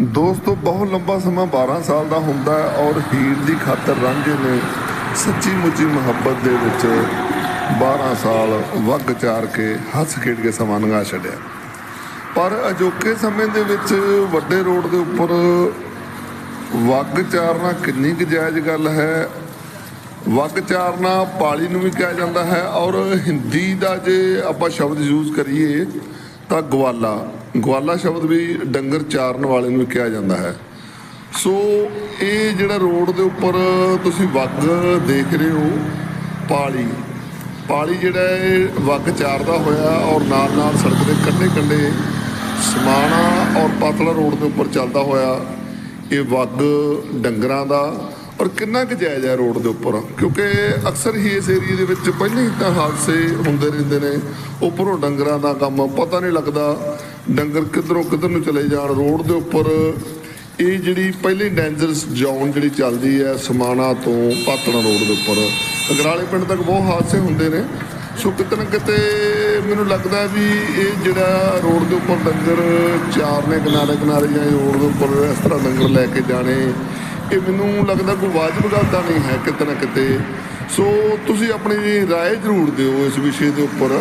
ਦੋਸਤੋ, ਬਹੁਤ ਲੰਬਾ ਸਮਾਂ 12 ਸਾਲ ਦਾ ਹੁੰਦਾ ਔਰ ਹੀਰ ਦੀ ਖਾਤਰ ਰਾਂਝੇ ਨੇ ਸੱਚੀ ਮੁੱਚੀ ਮੁਹੱਬਤ ਦੇ ਵਿੱਚ 12 ਸਾਲ ਵਗ ਚਾਰ ਕੇ ਹੱਸ ਖੇਡ ਕੇ ਸਮਾਂ ਲੰਘਾ ਛੱਡਿਆ। ਪਰ ਅਜੋਕੇ ਸਮੇਂ ਦੇ ਵਿੱਚ ਵੱਡੇ ਰੋਡ ਦੇ ਉੱਪਰ ਵਗ ਚਾਰਨਾ ਕਿੰਨੀ ਕੁ ਜਾਇਜ਼ ਗੱਲ ਹੈ? ਵਗ ਚਾਰਨਾ ਪਾਲੀ ਨੂੰ ਵੀ ਕਿਹਾ ਜਾਂਦਾ ਹੈ ਔਰ ਹਿੰਦੀ ਦਾ ਜੇ ਆਪਾਂ ਸ਼ਬਦ ਯੂਜ਼ ਕਰੀਏ ਤਾਂ ਗਵਾਲਾ। ਗਵਾਲਾ ਸ਼ਬਦ ਵੀ ਡੰਗਰ ਚਾਰਨ ਵਾਲੇ ਨੂੰ ਕਿਹਾ ਜਾਂਦਾ ਹੈ। ਸੋ ਇਹ ਜਿਹੜਾ ਰੋਡ ਦੇ ਉੱਪਰ ਤੁਸੀਂ ਵੱਗ ਦੇਖ ਰਹੇ ਹੋ, ਪਾਲੀ। ਪਾਲੀ ਜਿਹੜਾ ਇਹ ਵੱਗ ਚਾਰਦਾ ਹੋਇਆ ਔਰ ਨਾਲ ਨਾਲ ਸੜਕ ਦੇ ਕੰਢੇ ਕੰਢੇ ਸਮਾਣਾ ਔਰ ਪਾਤਲਾ ਰੋਡ ਦੇ ਉੱਪਰ ਚੱਲਦਾ ਹੋਇਆ ਇਹ ਵੱਗ ਡੰਗਰਾਂ ਦਾ। ਪਰ ਕਿੰਨਾ ਕੁ ਜਾਇਜ਼ ਹੈ ਰੋਡ ਦੇ ਉੱਪਰ? ਕਿਉਂਕਿ ਅਕਸਰ ਹੀ ਇਸ ਏਰੀਏ ਦੇ ਵਿੱਚ ਪਹਿਲਾਂ ਹੀ ਤਾਂ ਹਾਦਸੇ ਹੁੰਦੇ ਰਹਿੰਦੇ ਨੇ। ਉੱਪਰੋਂ ਡੰਗਰਾਂ ਦਾ ਕੰਮ, ਪਤਾ ਨਹੀਂ ਲੱਗਦਾ ਡੰਗਰ ਕਿੱਧਰੋਂ ਕਿੱਧਰ ਨੂੰ ਚਲੇ ਜਾਣ। ਰੋਡ ਦੇ ਉੱਪਰ ਇਹ ਜਿਹੜੀ ਪਹਿਲੀ ਡੇਂਜਰਸ ਜ਼ੋਨ ਜਿਹੜੀ ਚੱਲਦੀ ਹੈ ਸਮਾਣਾ ਤੋਂ ਪਾਤਣਾ ਰੋਡ ਦੇ ਉੱਪਰ। ਅਗਰਾਲੇ ਪਿੰਡ ਤੱਕ ਬਹੁਤ ਹਾਦਸੇ ਹੁੰਦੇ ਨੇ। ਸੋ ਕਿਤੇ ਨਾ ਕਿਤੇ ਮੈਨੂੰ ਲੱਗਦਾ ਵੀ ਇਹ ਜਿਹੜਾ ਰੋਡ ਦੇ ਉੱਪਰ ਡੰਗਰ ਚਾਰਨੇ ਕਿਨਾਰੇ ਕਿਨਾਰੇ ਜਾਂ ਰੋਡ ਦੇ ਉੱਪਰ ਇਸ ਤਰ੍ਹਾਂ ਡੰਗਰ ਲੈ ਕੇ ਜਾਣੇ। ਕਿ ਮੈਨੂੰ ਲੱਗਦਾ ਕੋਈ ਵਾਜਬ ਗੱਲ ਤਾਂ ਨਹੀਂ ਹੈ ਕਿਤੇ ਨਾ ਕਿਤੇ। ਸੋ ਤੁਸੀਂ ਆਪਣੀ ਰਾਏ ਜ਼ਰੂਰ ਦਿਓ ਇਸ ਵਿਸ਼ੇ ਦੇ ਉੱਪਰ।